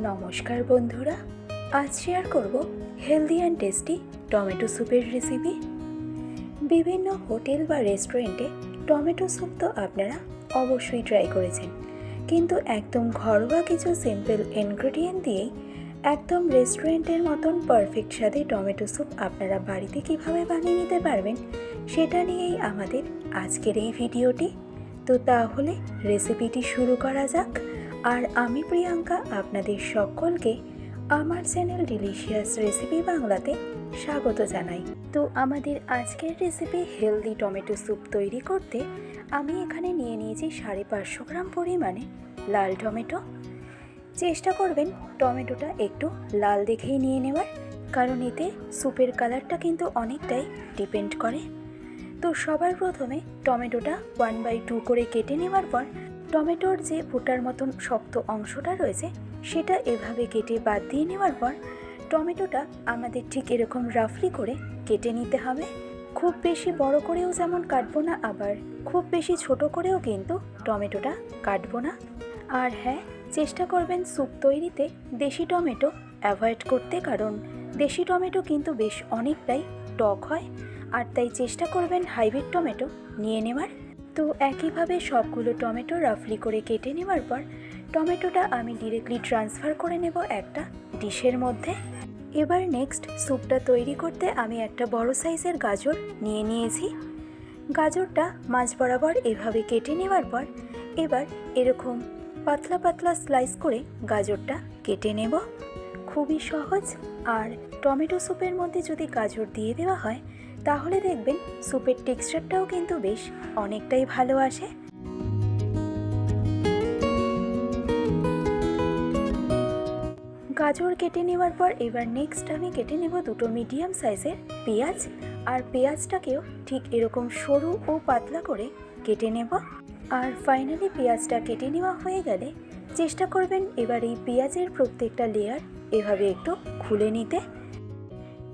নমস্কার বন্ধুরা, আজ শেয়ার করব হেলদি অ্যান্ড টেস্টি টমেটো স্যুপের রেসিপি বিভিন্ন হোটেল বা রেস্টুরেন্টে টমেটো স্যুপ তো আপনারা অবশ্যই ট্রাই করেছেন, কিন্তু একদম ঘরোয়া কিছু সিম্পল ইনগ্রেডিয়েন্ট দিয়েই একদম রেস্টুরেন্টের মতন পারফেক্ট স্বাদে টমেটো স্যুপ আপনারা বাড়িতে কীভাবে বানিয়ে নিতে পারবেন সেটা নিয়েই আমাদের আজকের এই ভিডিওটি তো তাহলে রেসিপিটি শুরু করা যাক। আর আমি প্রিয়াঙ্কা আপনাদের সকলকে আমার চ্যানেল ডিলিশিয়াস রেসিপি বাংলাতে স্বাগত জানাই। তো আমাদের আজকের রেসিপি হেলদি টমেটো স্যুপ তৈরি করতে আমি এখানে নিয়ে নিয়েছি সাড়ে পাঁচশো গ্রাম পরিমাণে লাল টমেটো। চেষ্টা করবেন টমেটোটা একটু লাল দেখেই নিয়ে নেওয়ার, কারণ এতে স্যুপের কালারটা কিন্তু অনেকটাই ডিপেন্ড করে। তো সবার প্রথমে টমেটোটা ওয়ান বাই টু করে কেটে নেওয়ার পর টমেটোর যে ফোটার মতন শক্ত অংশটা রয়েছে, সেটা এভাবে কেটে বাদ দিয়ে নেওয়ার পর টমেটোটা আমাদের ঠিক এরকম রাফলি করে কেটে নিতে হবে। খুব বেশি বড় করেও যেমন কাটবো না, আবার খুব বেশি ছোট করেও কিন্তু টমেটোটা কাটবো না। আর হ্যাঁ চেষ্টা করবেন স্যুপ তৈরিতে দেশি টমেটো অ্যাভয়েড করতে, কারণ দেশি টমেটো কিন্তু বেশ অনেকটাই টক হয়। আর তাই চেষ্টা করবেন হাইব্রিড টমেটো নিয়ে নেওয়ার। তো একইভাবে সবগুলো টমেটো রাফলি করে কেটে নেওয়ার পর টমেটোটা আমি ডিরেক্টলি ট্রান্সফার করে নেব একটা ডিশের মধ্যে। এবার নেক্সট স্যুপটা তৈরি করতে আমি একটা বড় সাইজের গাজর নিয়ে নিয়েছি। গাজরটা মাঝ বরাবর এভাবে কেটে নেওয়ার পর এবার এরকম পাতলা পাতলা স্লাইস করে গাজরটা কেটে নেব। খুবই সহজ। আর টমেটো স্যুপের মধ্যে যদি গাজর দিয়ে দেওয়া হয় তাহলে দেখবেন স্যুপের টেক্সচারটাও কিন্তু বেশ অনেকটাই ভালো আসে। গাজর কেটে নেওয়ার পর এবার নেক্সট আমি কেটে নেব দুটো মিডিয়াম সাইজের পেঁয়াজ। আর পেঁয়াজটাকেও ঠিক এরকম সরু ও পাতলা করে কেটে নেব। আর ফাইনালি পেঁয়াজটা কেটে নেওয়া হয়ে গেলে চেষ্টা করবেন এবার এই পেঁয়াজের প্রত্যেকটা লেয়ার এভাবে একটু খুলে নিতে।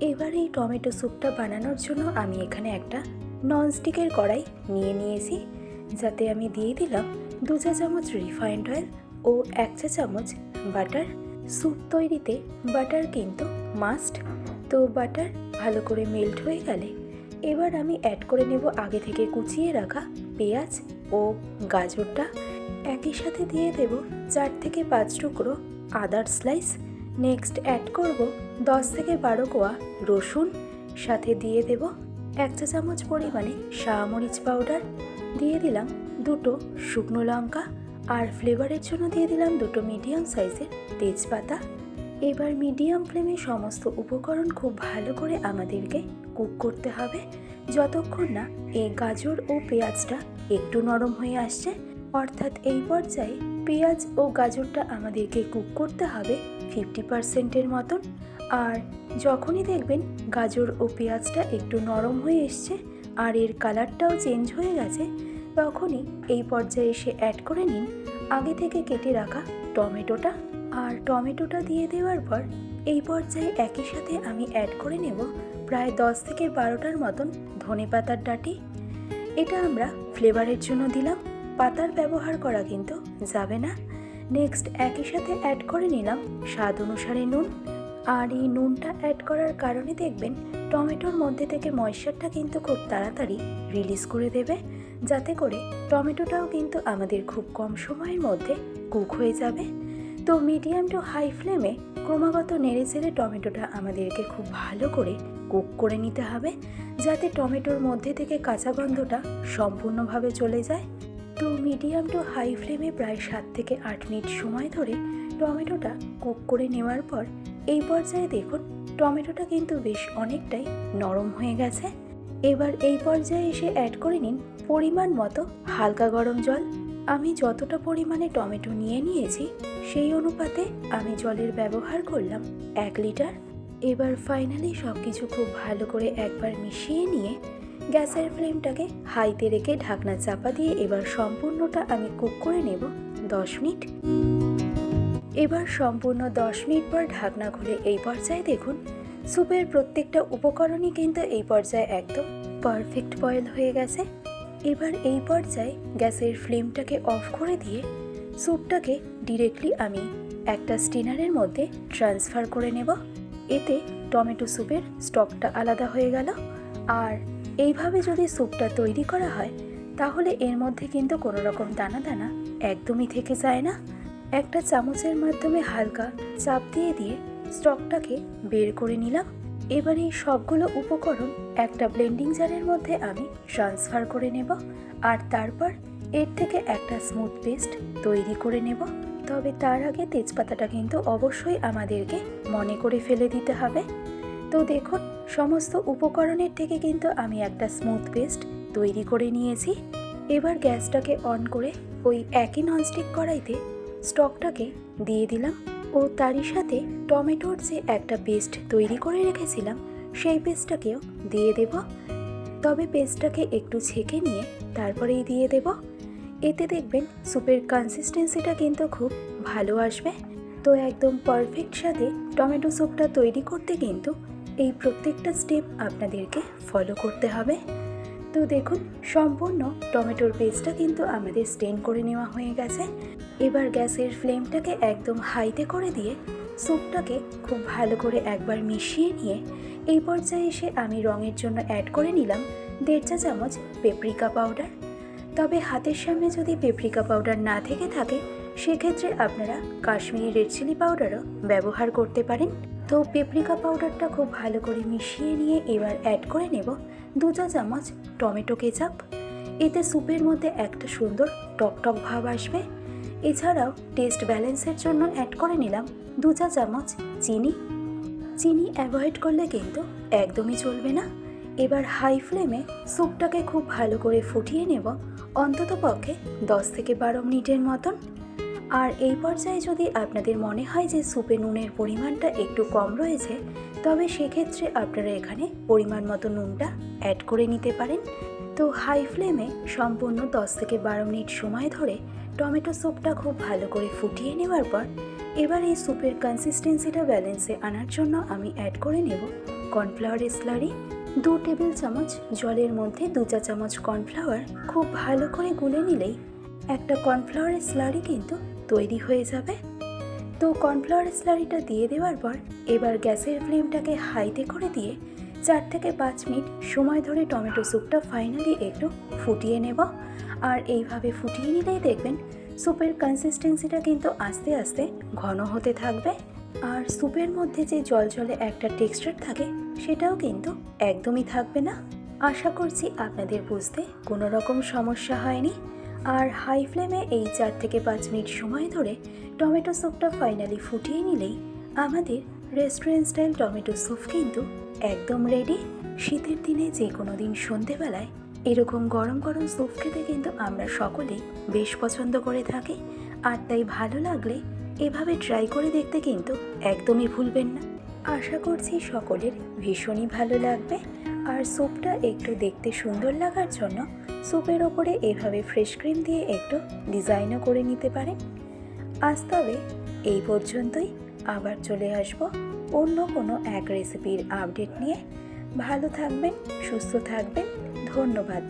এবার এই টমেটো স্যুপটা বানানোর জন্য আমি এখানে একটা ননস্টিকের কড়াই নিয়ে নিয়েছি, যাতে আমি দিয়ে দিলাম দু চা চামচ রিফাইন্ড অয়েল ও এক চা চামচ বাটার। স্যুপ তৈরিতে বাটার কিন্তু মাস্ট। তো বাটার ভালো করে মেল্ট হয়ে গেলে এবার আমি অ্যাড করে নেব আগে থেকে কুচিয়ে রাখা পেঁয়াজ ও গাজরটা। একই সাথে দিয়ে দেব চার থেকে পাঁচ টুকরো আদার স্লাইস নেক্সট অ্যাড করব দশ থেকে বারো কোয়া রসুন, সাথে দিয়ে দেব এক চা চামচ পরিমাণে মরিচ পাউডার দিয়ে দিলাম দুটো শুকনো লঙ্কা আর ফ্লেভারের জন্য দিয়ে দিলাম দুটো মিডিয়াম সাইজের তেজপাতা। এবার মিডিয়াম ফ্লেমে সমস্ত উপকরণ খুব ভালো করে আমাদেরকে কুক করতে হবে। যতক্ষণ না এই গাজর ও পেঁয়াজটা একটু নরম হয়ে আসছে, অর্থাৎ এই পর্যায়ে পেঁয়াজ ও গাজরটা আমাদেরকে কুক করতে হবে ফিফটি পার্সেন্টের মতন। আর যখনই দেখবেন গাজর ও পেঁয়াজটা একটু নরম হয়ে এসছে আর এর কালারটাও চেঞ্জ হয়ে গেছে, তখনই এই পর্যায়ে এসে অ্যাড করে নিন আগে থেকে কেটে রাখা টমেটোটা। আর টমেটোটা দিয়ে দেওয়ার পর এই পর্যায়ে একই সাথে আমি অ্যাড করে নেব প্রায় দশ থেকে বারোটার মতন ধনে পাতার ডাঁটি। এটা আমরা ফ্লেভারের জন্য দিলাম। পাতার ব্যবহার করা কিন্তু যাবে না। নেক্সট একই সাথে অ্যাড করে নিলাম স্বাদ অনুসারে নুন। আর এই নুনটা অ্যাড করার কারণে দেখবেন টমেটোর মধ্যে থেকে ময়শ্চারটা কিন্তু খুব তাড়াতাড়ি রিলিজ করে দেবে। যাতে করে টমেটোটাও কিন্তু আমাদের খুব কম সময়ের মধ্যে কুক হয়ে যাবে। তো মিডিয়াম টু হাই ফ্লেমে ক্রমাগত নেড়ে চেড়ে টমেটোটা আমাদেরকে খুব ভালো করে কুক করে নিতে হবে। যাতে টমেটোর মধ্যে থেকে কাঁচা গন্ধটা সম্পূর্ণভাবে চলে যায়। তো মিডিয়াম টু হাই ফ্লেমে প্রায় সাত থেকে আট মিনিট সময় ধরে টমেটোটা কুক করে নেওয়ার পর এই পর্যায়ে দেখুন টমেটোটা কিন্তু বেশ অনেকটাই নরম হয়ে গেছে। এবার এই পর্যায়ে এসে অ্যাড করে নিন পরিমাণ মতো হালকা গরম জল। আমি যতটা পরিমাণে টমেটো নিয়ে নিয়েছি, সেই অনুপাতে আমি জলের ব্যবহার করলাম এক লিটার। এবার ফাইনালি সব কিছু খুব ভালো করে একবার মিশিয়ে নিয়ে গ্যাসের ফ্লেমটাকে হাইতে রেখে ঢাকনা চাপা দিয়ে এবার সম্পূর্ণটা আমি কুক করে নেব দশ মিনিট। এবার সম্পূর্ণ দশ মিনিট পর ঢাকনা খুলে এই পর্যায়ে দেখুন, স্যুপের প্রত্যেকটা উপকরণই কিন্তু এই পর্যায়ে একদম পারফেক্ট বয়েল হয়ে গেছে। এবার এই পর্যায়ে গ্যাসের ফ্লেমটাকে অফ করে দিয়ে স্যুপটাকে ডিরেক্টলি আমি একটা স্টিনারের মধ্যে ট্রান্সফার করে নেব। এতে টমেটো স্যুপের স্টকটা আলাদা হয়ে গেল। আর এইভাবে যদি স্যুপটা তৈরি করা হয়, তাহলে এর মধ্যে কিন্তু কোনো রকম দানা দানা একদমই থেকে যায় না। একটা চামচের মাধ্যমে হালকা চাপ দিয়ে দিয়ে স্টকটাকে বের করে নিলাম। এবার এই সবগুলো উপকরণ একটা ব্লেন্ডিং জারের মধ্যে আমি ট্রান্সফার করে নেব আর তারপর এর থেকে একটা স্মুথ পেস্ট তৈরি করে নেব। তবে তার আগে তেজপাতাটা কিন্তু অবশ্যই আমাদেরকে মনে করে ফেলে দিতে হবে। তো দেখুন সমস্ত উপকরণের থেকে কিন্তু আমি একটা স্মুথ পেস্ট তৈরি করে নিয়েছি। এবার গ্যাসটাকে অন করে ওই একই ননস্টিক কড়াইতে স্টকটাকে দিয়ে দিলাম ও তারই সাথে টমেটোর যে একটা পেস্ট তৈরি করে রেখেছিলাম, সেই পেস্টটাকেও দিয়ে দেব। তবে পেস্টটাকে একটু ছেঁকে নিয়ে তারপরেই দিয়ে দেব। এতে দেখবেন স্যুপের কনসিস্টেন্সিটা কিন্তু খুব ভালো আসবে। তো একদম পারফেক্ট সাথে টমেটো স্যুপটা তৈরি করতে কিন্তু এই প্রত্যেকটা স্টেপ আপনাদেরকে ফলো করতে হবে। তো দেখুন, সম্পূর্ণ টমেটোর পেস্টটা কিন্তু আমাদের স্টেন করে নেওয়া হয়ে গেছে। এবার গ্যাসের ফ্লেমটাকে একদম হাইতে করে দিয়ে স্যুপটাকে খুব ভালো করে একবার মিশিয়ে নিয়ে এই পর্যায়ে এসে আমি রঙের জন্য অ্যাড করে নিলাম দেড় চা চামচ পেপরিকা পাউডার তবে হাতের সামনে যদি পেপরিকা পাউডার না থেকে থাকে সেক্ষেত্রে আপনারা কাশ্মীরি রেড চিলি পাউডারও ব্যবহার করতে পারেন। তো পেপরিকা পাউডারটা খুব ভালো করে মিশিয়ে নিয়ে এবার অ্যাড করে নেব দু চা চামচ টমেটো কেচাপ। এতে স্যুপের মধ্যে একটা সুন্দর টকটক ভাব আসবে। এছাড়াও টেস্ট ব্যালেন্সের জন্য অ্যাড করে নিলাম দু চা চামচ চিনি। চিনি অ্যাভয়েড করলে কিন্তু একদমই চলবে না। এবার হাই ফ্লেমে স্যুপটাকে খুব ভালো করে ফুটিয়ে নেব। অন্তত পক্ষে দশ থেকে বারো মিনিটের মতন। আর এই পর্যায়ে যদি আপনাদের মনে হয় যে স্যুপে নুনের পরিমাণটা একটু কম রয়েছে, তবে সেক্ষেত্রে আপনারা এখানে পরিমাণ মতো নুনটা অ্যাড করে নিতে পারেন। তো হাই ফ্লেমে সম্পূর্ণ দশ থেকে বারো মিনিট সময় ধরে টমেটো স্যুপটা খুব ভালো করে ফুটিয়ে নেওয়ার পর, এবার এই স্যুপের কনসিস্টেন্সিটা ব্যালেন্সে আনার জন্য আমি অ্যাড করে নেব কর্নফ্লাওয়ারের স্লারি দু টেবিল চামচ জলের মধ্যে দু চা চামচ কর্নফ্লাওয়ার খুব ভালো করে গুলে নিলেই একটা কর্নফ্লাওয়ারের স্লারি কিন্তু তৈরি হয়ে যাবে। তো কর্নফ্লাওয়ার স্লারিটা দিয়ে দেওয়ার পর এবার গ্যাসের ফ্লেমটাকে হাইতে করে দিয়ে চার থেকে পাঁচ মিনিট সময় ধরে টমেটো স্যুপটা ফাইনালি একটু ফুটিয়ে নেব। আর এইভাবে ফুটিয়ে নিলেই দেখবেন স্যুপের কনসিস্টেন্সিটা কিন্তু আস্তে আস্তে ঘন হতে থাকবে। আর স্যুপের মধ্যে যে জল জলে একটা টেক্সচার থাকে সেটাও কিন্তু একদমই থাকবে না। আশা করছি আপনাদের বুঝতে কোনো রকম সমস্যা হয়নি। আর হাই ফ্লেমে এই চার থেকে পাঁচ মিনিট সময় ধরে টমেটো স্যুপটা ফাইনালি ফুটিয়ে নিলেই আমাদের রেস্টুরেন্ট স্টাইল টমেটো স্যুপ কিন্তু একদম রেডি শীতের দিনে যে কোনো দিন সন্ধেবেলায় এরকম গরম গরম স্যুপ খেতে কিন্তু আমরা সকলেই বেশ পছন্দ করে থাকি। আর তাই ভালো লাগলে এভাবে ট্রাই করে দেখতে কিন্তু একদমই ভুলবেন না। আশা করছি সকলের ভীষণই ভালো লাগবে। আর স্যুপটা একটু দেখতে সুন্দর লাগার জন্য স্যুপের ওপরে এভাবে ফ্রেশ ক্রিম দিয়ে একটু ডিজাইনও করে নিতে পারেন। আজ তবে এই পর্যন্তই। আবার চলে আসব অন্য কোনো এক রেসিপির আপডেট নিয়ে। ভালো থাকবেন, সুস্থ থাকবেন। ধন্যবাদ।